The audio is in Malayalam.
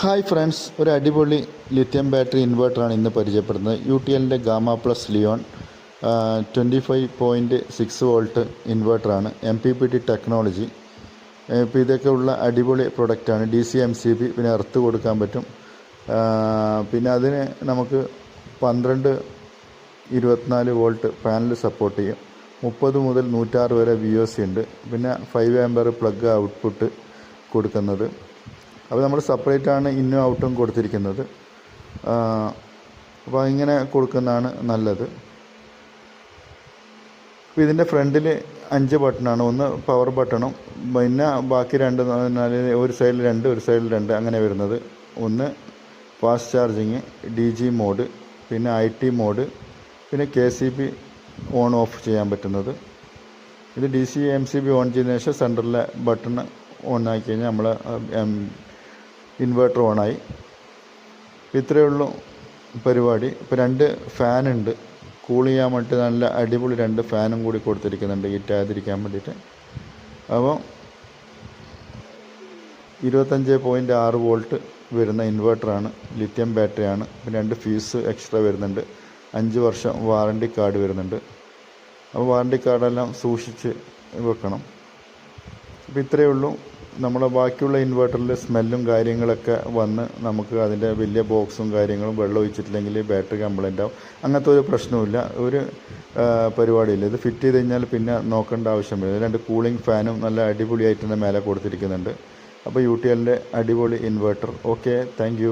ഹായ് ഫ്രണ്ട്സ് ഒരു അടിപൊളി ലിത്യം ബാറ്ററി ഇൻവേർട്ടറാണ് ഇന്ന് പരിചയപ്പെടുന്നത്. യു ടി എല്ലിന്റെ gamma plus Leon twenty five point six volt ഇൻവേർട്ടറാണ്. M P P T technology ഇപ്പോൾ ഇതൊക്കെ ഉള്ള അടിപൊളി പ്രൊഡക്റ്റാണ് D C M C B പിന്നെ എർത്ത് കൊടുക്കാൻ പറ്റും. പിന്നെ അതിന് നമുക്ക് പന്ത്രണ്ട് ഇരുപത്തിനാല് വോൾട്ട് പാനൽ സപ്പോർട്ട് ചെയ്യും. മുപ്പത് മുതൽ നൂറ്റാറ് വരെ വി ഒ സി ഉണ്ട്. പിന്നെ ഫൈവ് ആമ്പർ പ്ലഗ് ഔട്ട്പുട്ട് കൊടുക്കുന്നത്. അപ്പോൾ നമ്മൾ സെപ്പറേറ്റ് ആണ് ഇന്നും ഔട്ടും കൊടുത്തിരിക്കുന്നത്. അപ്പോൾ ഇങ്ങനെ കൊടുക്കുന്നതാണ് നല്ലത്. അപ്പോൾ ഇതിന്റെ ഫ്രണ്ടിൽ അഞ്ച് ബട്ടണാണ്. ഒന്ന് പവർ ബട്ടണും പിന്നെ ബാക്കി രണ്ട് ഒരു സൈഡിൽ രണ്ട് ഒരു സൈഡിൽ രണ്ട് അങ്ങനെ വരുന്നത്. ഒന്ന് fast charging D G mode പിന്നെ ഐ ടി മോഡ് പിന്നെ K C B on off ചെയ്യാൻ പറ്റുന്നത്. ഇത് D C M C B on ചെയ്തതിന് ശേഷം സെന്ററിലെ ബട്ടൺ ഓൺ ആക്കി കഴിഞ്ഞാൽ നമ്മൾ ഇൻവേർട്ടർ ഓണായി ഇത്രയേ ഉള്ളൂ പരിപാടി. ഇപ്പോൾ രണ്ട് ഫാനുണ്ട് കൂൾ ചെയ്യാൻ വേണ്ടിയിട്ട് നല്ല അടിപൊളി രണ്ട് ഫാനും കൂടി കൊടുത്തിരിക്കുന്നുണ്ട്. ഇറ്റാതിരിക്കാൻ വേണ്ടിയിട്ട്. അപ്പോൾ ഇരുപത്തഞ്ച് പോയിന്റ് ആറ് വോൾട്ട് വരുന്ന ഇൻവേർട്ടറാണ് ലിത്യം ബാറ്ററിയാണ് പിന്നെ രണ്ട് ഫീസ് എക്സ്ട്രാ വരുന്നുണ്ട്. അഞ്ച് വർഷം വാറണ്ടി കാർഡ് വരുന്നുണ്ട്. അപ്പോൾ വാറണ്ടി കാർഡെല്ലാം സൂക്ഷിച്ച് വെക്കണം. അപ്പോൾ ഇത്രയേ ഉള്ളൂ. നമ്മുടെ ബാക്കിയുള്ള ഇൻവെർട്ടറിൽ സ്മെല്ലും കാര്യങ്ങളൊക്കെ വന്ന് നമുക്ക് അതിന്റെ വലിയ ബോക്സും കാര്യങ്ങളും വെള്ളം ഒഴിച്ചിട്ടില്ലെങ്കിൽ ബാറ്ററി കംപ്ലൈന്റ് ആവും. അങ്ങനത്തെ ഒരു പ്രശ്നവുമില്ല. ഒരു പരിപാടിയില്ല. ഇത് ഫിറ്റ് ചെയ്ത് കഴിഞ്ഞാൽ പിന്നെ നോക്കേണ്ട ആവശ്യമില്ല രണ്ട് കൂളിംഗ് ഫാനും നല്ല അടിപൊളിയായിട്ട് തന്നെ മേലെ കൊടുത്തിരിക്കുന്നുണ്ട്. അപ്പോൾ യു ടി എല്ലിന്റെ അടിപൊളി ഇൻവെർട്ടർ ഓക്കെ താങ്ക്